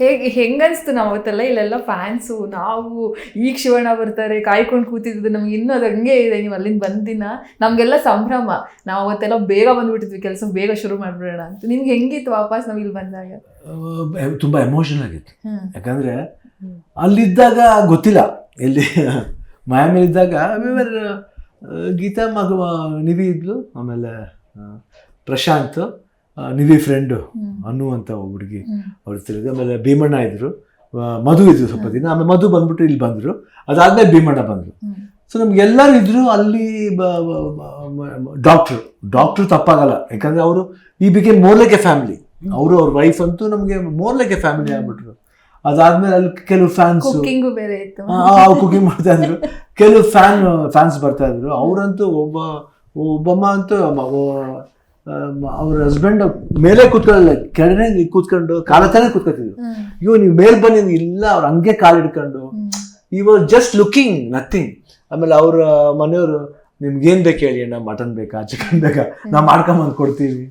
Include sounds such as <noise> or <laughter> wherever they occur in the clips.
ಹೇಗೆ ಹೆಂಗನ್ಸ್ತು ನಾವು ಅವತ್ತೆಲ್ಲ ಇಲ್ಲೆಲ್ಲ ಫ್ಯಾನ್ಸು ನಾವು ಈಗ ಶಿವಣ್ಣ ಬರ್ತಾರೆ ಕಾಯ್ಕೊಂಡು ಕೂತಿದ್ದು ನಮ್ಗೆ ಇನ್ನೂ ಅದು ಹಂಗೆ ಇದೆ. ನೀವು ಅಲ್ಲಿಂದ ಬಂದಿನ ನಮಗೆಲ್ಲ ಸಂಭ್ರಮ. ನಾವು ಅವತ್ತೆಲ್ಲ ಬೇಗ ಬಂದ್ಬಿಟ್ಟಿದ್ವಿ ಕೆಲಸ ಬೇಗ ಶುರು ಮಾಡಿಬಿಡೋಣ ಅಂತ. ನಿಮ್ಗೆ ಹೆಂಗಿತ್ತು ವಾಪಸ್ ನಾವು ಇಲ್ಲಿ ಬಂದಾಗ? ತುಂಬ ಎಮೋಷನಲ್ ಆಗಿತ್ತು. ಯಾಕಂದರೆ ಅಲ್ಲಿದ್ದಾಗ ಗೊತ್ತಿಲ್ಲ. ಎಲ್ಲಿ <laughs> ಮಾಯಾಮಲ್ಲಿದ್ದಾಗ ಗೀತಾ ಮಗ ನಿವಿ ಇದ್ಲು. ಆಮೇಲೆ ಪ್ರಶಾಂತ್. ನಿವಿ ಫ್ರೆಂಡು ಅನ್ನುವಂಥ ಒಬ್ಬ ಹುಡುಗಿ ಅವ್ರು ತಿಳಿದು ಆಮೇಲೆ ಭೀಮಣ್ಣ ಇದ್ರು. ಆ, ಮಧು ಇದ್ರು ಸ್ವಲ್ಪ ದಿನ. ಆಮೇಲೆ ಮಧು ಬಂದ್ಬಿಟ್ಟು ಇಲ್ಲಿ ಬಂದರು. ಅದಾದಮೇಲೆ ಭೀಮಣ್ಣ ಬಂದರು. ಸೊ ನಮ್ಗೆಲ್ಲರೂ ಇದ್ದರು ಅಲ್ಲಿ ಡಾಕ್ಟ್ರು ಡಾಕ್ಟ್ರು ತಪ್ಪಾಗಲ್ಲ. ಯಾಕಂದ್ರೆ ಅವರು ಈ ಬಿಕೆ ಮೋರ್ಲೆಗೆ ಫ್ಯಾಮಿಲಿ ಅವರು ಅವ್ರ ವೈಫ್ ಅಂತೂ ನಮಗೆ ಮೋರ್ಲೆಕೆ ಫ್ಯಾಮಿಲಿ ಆಗ್ಬಿಟ್ರು. ಅದಾದ್ಮೇಲೆ ಅಲ್ಲಿ ಕೆಲವು ಫ್ಯಾನ್ಸ್ ಕುಕಿಂಗ್ ಮಾಡ್ತಾ ಇದ್ರು. ಕೆಲವು ಫ್ಯಾನ್ ಫ್ಯಾನ್ಸ್ ಬರ್ತಾ ಇದ್ರು. ಅವರಂತೂ ಒಬ್ಬ ಒಬ್ಬಮ್ಮ ಅಂತೂ ಅವ್ರ ಹಸ್ಬೆಂಡ್ ಮೇಲೆ ಕೂತ್ಕೊಳ್ಳಲ್ಲ ಕೆಳಗಡೆ ಕೂತ್ಕೊಂಡು ಕಾಲ ತಾನೇ ಕೂತ್ಕೊತಿದ್ರು ಇವ್ ನೀವು ಮೇಲ್ ಬನ್ನಿ ಇಲ್ಲ ಅವ್ರ ಹಂಗೆ ಕಾಲ್ ಹಿಡ್ಕೊಂಡು. ಈ ವಾಸ್ ಜಸ್ಟ್ ಲುಕಿಂಗ್ ನಥಿಂಗ್ ಆಮೇಲೆ ಅವ್ರ ಮನೆಯವರು ನಿಮ್ಗೇನ್ ಏನ್ ಬೇಕು ಹೇಳಿ ಅಣ್ಣ? ಮಟನ್ ಬೇಕಾ? ಚಿಕನ್ ಬೇಕಾ? ನಾವು ಮಾಡ್ಕೊಂಬಂದು ಕೊಡ್ತೀವಿ.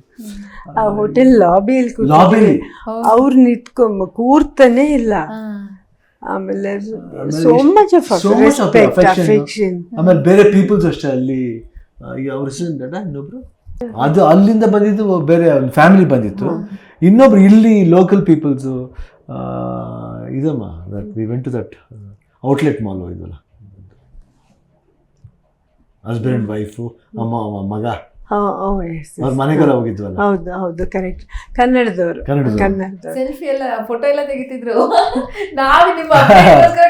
ಆ ಹೋಟೆಲ್ ಲಾಬಿಯಲ್ಲಿ ಲಾಬಿಲಿ ಅವ್ರ ನಿಂತ್ಕೊಂಡ್ ಕೂರ್ತಾನೆ ಇಲ್ಲ. ಆಮೇಲೆ ಸೋ ಮಚ್ ಆಫ್ ಆಮೇಲೆ ಬೇರೆ ಪೀಪಲ್ಸ್ ಅಷ್ಟೇ ಅಲ್ಲಿ ಅವ್ರ ಹೆಸರು ಇನ್ನೊಬ್ರು? ಅದು ಅಲ್ಲಿಂದ ಬಂದಿದ್ದು ಬೇರೆ ಫ್ಯಾಮಿಲಿ ಬಂದಿತ್ತು. ಇನ್ನೊಬ್ರು ಇಲ್ಲಿ local peoples ಇದಮ್ಮ that we went to that outlet mall ಇದಲ್ಲ ಹಸ್ಬೆಂಡ್ ವೈಫು ಅಮ್ಮ ಅಮ್ಮ ಮಗ. ಅವ್ರ ಮನೆಗೆಲ್ಲ ಹೋಗಿದ್ವಲ್ಲ. ಹೌದು ಹೌದು ಕರೆಕ್ಟ್ ಕನ್ನಡದವರು ಕನ್ನಡದವ್ರು. ಸೆಲ್ಫಿ ಎಲ್ಲ ಫೋಟೋ ಎಲ್ಲ ತೆಗಿತಿದ್ರು. ನಾವು ನಿಮ್ಮ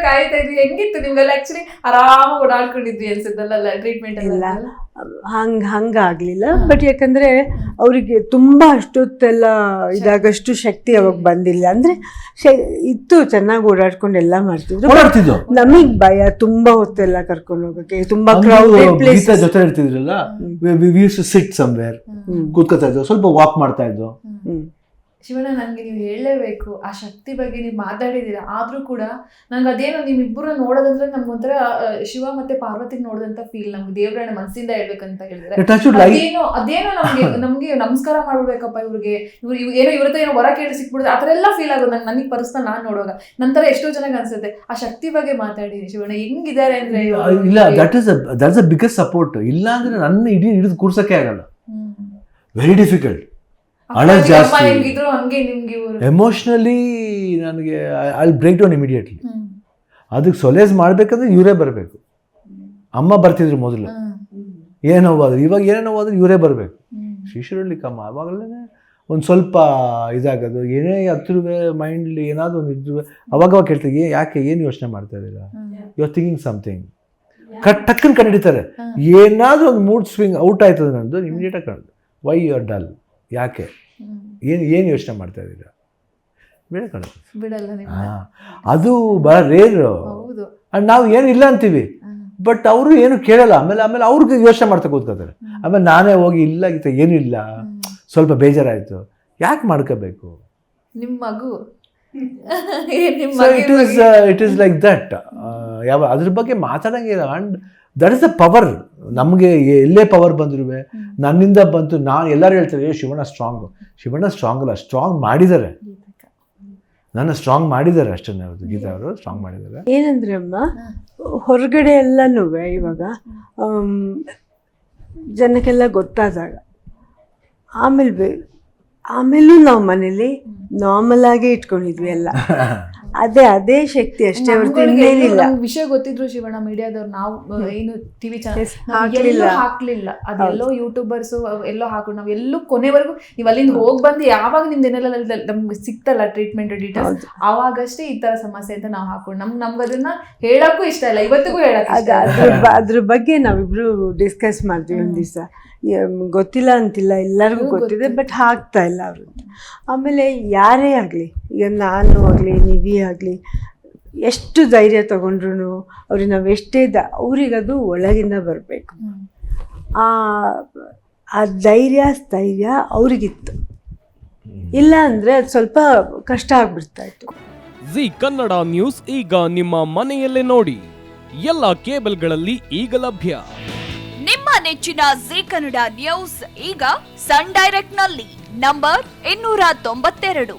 ಕಾಯ್ತಾ ಇದ್ವಿ. ಹೆಂಗಿತ್ತು ನಿಮ್ಗೆಲ್ಲ? ಆಕ್ಚುಲಿ ಆರಾಮಾಗಿ ಓಡಾಡ್ಕೊಂಡಿದ್ವಿ ಅನ್ಸುತ್ತಲ್ಲ ಟ್ರೀಟ್ಮೆಂಟ್ ಎಲ್ಲ? ಇಲ್ಲ. ಹಂಗ್ ಹಂಗಾಗ್ಲಿಲ್ಲ. ಬಟ್ ಯಾಕಂದ್ರೆ ಅವರಿಗೆ ತುಂಬಾ ಅಷ್ಟೊತ್ತೆಲ್ಲ ಇದಾಗಷ್ಟು ಶಕ್ತಿ ಅವಾಗ ಬಂದಿಲ್ಲ. ಅಂದ್ರೆ ಇತ್ತು ಚೆನ್ನಾಗಿ ಓಡಾಡ್ಕೊಂಡು ಎಲ್ಲ ಮಾಡ್ತಿದ್ರು. ನಮಗ್ ಭಯ ತುಂಬಾ ಹೊತ್ತೆಲ್ಲ ಕರ್ಕೊಂಡು ಹೋಗಕ್ಕೆ. ತುಂಬಾ ಪ್ಲೇಸ್ ಜೊತೆ ಇರ್ತಿದ್ರಲ್ಲ? ವಿ ಸಿಟ್ ಸಮ್ವೇರ್ ಕೂತ್ಕೋತಾ ಇದ್ವು. ಸ್ವಲ್ಪ ವಾಕ್ ಮಾಡ್ತಾ ಇದ್ವು. ಹ್ಮ್. ಶಿವಣ್ಣ ನನಗೆ ನೀವು ಹೇಳಲೇಬೇಕು. ಆ ಶಕ್ತಿ ಬಗ್ಗೆ ನೀವು ಮಾತಾಡಿದ್ದೀರಾ? ಆದ್ರೂ ಕೂಡ ನಂಗೆ ಅದೇನೋ ನಿಮ್ಮಿಬ್ಬರು ನೋಡೋದಂದ್ರೆ ನಮ್ಗೆ ಒಂಥರ ಆ, ಶಿವ ಮತ್ತೆ ಪಾರ್ವತಿ ನೋಡಿದಂಥ ಫೀಲ್ ನಮ್ಗೆ ದೇವ್ರಣ್ಣ ಮನಸ್ಸಿಂದ ಹೇಳ್ಬೇಕಂತ ಹೇಳಿದ್ರೆ. ಅದೇನೋ ಅದೇನೋ ನಮಗೆ <laughs> ನಮಗೆ ನಮಸ್ಕಾರ ಮಾಡ್ಬೇಕಪ್ಪ ಇವ್ರಿಗೆ. ಇವ್ರು ಇವ್ ಏನೋ ಇವ್ರ ಏನೋ ಹೊರ ಕೇಳಿ ಸಿಕ್ಬಿಡುತ್ತೆ. ಆ ಥರ ಎಲ್ಲ ಫೀಲ್ ಆಗೋದು ನಂಗೆ ನನಗೆ ಪರ್ಸ್ನಲ್ ನಾನು ನೋಡುವಾಗ. ನಂತರ ಎಷ್ಟೋ ಜನಕ್ಕೆ ಅನ್ಸುತ್ತೆ ಆ ಶಕ್ತಿ ಬಗ್ಗೆ ಮಾತಾಡಿ ಶಿವಣ್ಣ ಹೆಂಗಿದ್ದಾರೆ ಅಂದ್ರೆ? ಇಲ್ಲ that is that's a biggest support ಇಲ್ಲ ಅಂದ್ರೆ ನನ್ನ ಇಡೀ ಹಿಡಿದು ಕೂರ್ಸಕ್ಕೆ ಆಗಲ್ಲ. ವೆರಿ ಡಿಫಿಕಲ್ಟ್ ಅಮ್ಮ ಜಾಸ್ತಿ. ಎಮೋಷ್ನಲಿ ನನಗೆ ಐ ಬ್ರೇಕ್ ಡೌನ್ ಇಮಿಡಿಯೇಟ್ಲಿ ಅದಕ್ಕೆ ಸೊಲೇಸ್ ಮಾಡಬೇಕಂದ್ರೆ ಇವರೇ ಬರಬೇಕು. ಅಮ್ಮ ಬರ್ತಿದ್ರು ಮೊದಲು. ಹ್ಮ್. ಏನು ನೋವಾದ್ರು? ಇವಾಗ ಏನೇ ನೋವಾದ್ರೆ ಇವರೇ ಬರಬೇಕು. ಶಿಶುರಲ್ಲಿ ಕಮ್ಮ ಆವಾಗಲೇ ಒಂದು ಸ್ವಲ್ಪ ಇದಾಗೋದು. ಏನೇ ಹತ್ತಿರುವೆ ಮೈಂಡ್ಲಿ ಏನಾದರೂ ಒಂದು ಇದ್ರು ಅವಾಗ ಅವಾಗ ಕೇಳ್ತೀವಿ "ಏ- ಯಾಕೆ ಏನು ಯೋಚನೆ ಮಾಡ್ತಾ ಇದ್ದೀರಾ. ಯು ಆರ್ ಥಿಂಕಿಂಗ್ ಸಮಥಿಂಗ್ ಕಟ್ ಟಕ್ಕನ್ ಕಂಡು ಹಿಡಿತಾರೆ ಏನಾದರೂ ಒಂದು ಮೂಡ್ ಸ್ವಿಂಗ್ ಔಟ್ ಆಯ್ತದೆ ನಂದು ಇಮಿಡಿಯೇಟಾಗಿ ಕಂಡು ವೈ ಯು ಆರ್ ಡಲ್ ಯಾಕೆ? ಏನು ಏನು ಯೋಚನೆ ಮಾಡ್ತಾ ಇದ್ದೀರ? ಬಿಡಕಣ ಹಾಂ ಅದು ಬಹಳ ರೇರು ಹೌದು. ಅಂಡ್ ನಾವು ಏನು ಇಲ್ಲ ಅಂತೀವಿ. ಬಟ್ ಅವರು ಏನು ಕೇಳಲ್ಲ. ಆಮೇಲೆ ಆಮೇಲೆ ಅವ್ರಿಗೆ ಯೋಚನೆ ಮಾಡ್ತಾ ಕೂತ್ಕೋತಾರೆ. ಆಮೇಲೆ ನಾನೇ ಹೋಗಿ ಇಲ್ಲ ಗೀತ ಏನಿಲ್ಲ ಇಲ್ಲ. ಸ್ವಲ್ಪ ಬೇಜಾರಾಯಿತು. ಯಾಕೆ ಮಾಡ್ಕೋಬೇಕು? ನಿಮ್ಮ ಮಗು. ಏನ್ it is? It is like that ಯಾವ ಅದ್ರ ಬಗ್ಗೆ ಮಾತಾಡಂಗಿಲ್ಲ. And that is the power ನಮಗೆ ಎಲ್ಲೇ ಪವರ್ ಬಂದಿರುವೆ ನನ್ನಿಂದ ಬಂತು ನಾನು ಎಲ್ಲರೂ ಹೇಳ್ತಾರೆ ಏ ಶಿವಣ್ಣ ಸ್ಟ್ರಾಂಗು ಶಿವಣ್ಣ ಸ್ಟ್ರಾಂಗ್ ಅಲ್ಲ ಸ್ಟ್ರಾಂಗ್ ಮಾಡಿದ್ದಾರೆ. ನನ್ನ ಸ್ಟ್ರಾಂಗ್ ಮಾಡಿದ್ದಾರೆ ಅಷ್ಟೇ ಅವರು ಗೀತಾ ಅವರು ಸ್ಟ್ರಾಂಗ್ ಮಾಡಿದ್ದಾರೆ. ಏನಂದ್ರೆ ಅಮ್ಮ ಹೊರಗಡೆ ಎಲ್ಲನೂ ಇವಾಗ ಜನಕ್ಕೆಲ್ಲ ಗೊತ್ತಾದಾಗ ಆಮೇಲೆ ಆಮೇಲೂ ನಾವು ಮನೇಲಿ ನಾರ್ಮಲ್ ಆಗಿ ಇಟ್ಕೊಂಡಿದ್ವಿ ಎಲ್ಲ. <laughs> ಅದೇ ಅದೇ ಶಕ್ತಿ ಅಷ್ಟೇ ಹೊರತು ಇನ್ನೇನಿಲ್ಲ ವಿಷಯ ಗೊತ್ತಿದ್ರು ಶಿವಣ್ಣ ಮೀಡಿಯಾದವ್ರು ನಾವು ಏನು ಟಿವಿ ಚಾನಲ್ ಹಾಕ್ಲಿಲ್ಲ. ಹಾಕ್ಲಿಲ್ಲ. ಅದೆಲ್ಲೋ ಯೂಟ್ಯೂಬರ್ಸ್ ಎಲ್ಲೋ ಹಾಕೋ ನಾವು ಎಲ್ಲೂ ಕೊನೆವರೆಗೂ ನೀವು ಅಲ್ಲಿಂದ ಹೋಗಿ ಬಂದು ಯಾವಾಗ ನಿಮ್ದೇನೆಲ್ಲ ನಮ್ಗೆ ಸಿಕ್ತಲ್ಲ ಟ್ರೀಟ್ಮೆಂಟ್ ಡೀಟೇಲ್ಸ್ ಆವಾಗಷ್ಟೇ ಅವಾಗಷ್ಟೇ ಈ ತರ ಸಮಸ್ಯೆ ಅಂತ ನಾವು ಹಾಕೊಂಡು ನಮ್ ನಮ್ಗೆ ಅದನ್ನ ಹೇಳಕ್ಕೂ ಇಷ್ಟ ಇಲ್ಲ ಇವತ್ತಿಗೂ ಹೇಳಕ್. ಅದ್ರ ಬಗ್ಗೆ ನಾವಿಬ್ರು ಡಿಸ್ಕಸ್ ಮಾಡ್ತೀವಿ ಒಂದ್ ದಿವಸ. ಗೊತ್ತಿಲ್ಲ ಅಂತಿಲ್ಲ ಎಲ್ಲರಿಗೂ ಗೊತ್ತಿದೆ ಬಟ್ ಹಾಕ್ತಾ ಇಲ್ಲ ಅವರು. ಆಮೇಲೆ ಯಾರೇ ಆಗಲಿ ಈಗ ನಾನು ಆಗಲಿ ನಿವಿ ಆಗಲಿ ಎಷ್ಟು ಧೈರ್ಯ ತಗೊಂಡ್ರು ಅವ್ರಿಗೆ ನಾವು ಎಷ್ಟೇ ದ ಅವರಿಗದು ಒಳಗಿಂದ ಬರಬೇಕು. ಆ ಆ ಧೈರ್ಯ ಸ್ಥೈರ್ಯ ಅವ್ರಿಗಿತ್ತು. ಇಲ್ಲ ಅಂದರೆ ಅದು ಸ್ವಲ್ಪ ಕಷ್ಟ ಆಗ್ಬಿಡ್ತಾ ಇತ್ತು. ಜಿ ಕನ್ನಡ ನ್ಯೂಸ್ ಈಗ ನಿಮ್ಮ ಮನೆಯಲ್ಲೇ ನೋಡಿ. ಎಲ್ಲ ಕೇಬಲ್ಗಳಲ್ಲಿ ಈಗ ಲಭ್ಯ. ನಿಮ್ಮ ನೆಚ್ಚಿನ ಜಿ ಕನ್ನಡ ನ್ಯೂಸ್ ಈಗ ಸನ್ ಡೈರೆಕ್ಟ್ನಲ್ಲಿ ನಂಬರ್ ಇನ್ನೂರ ತೊಂಬತ್ತೆರಡು.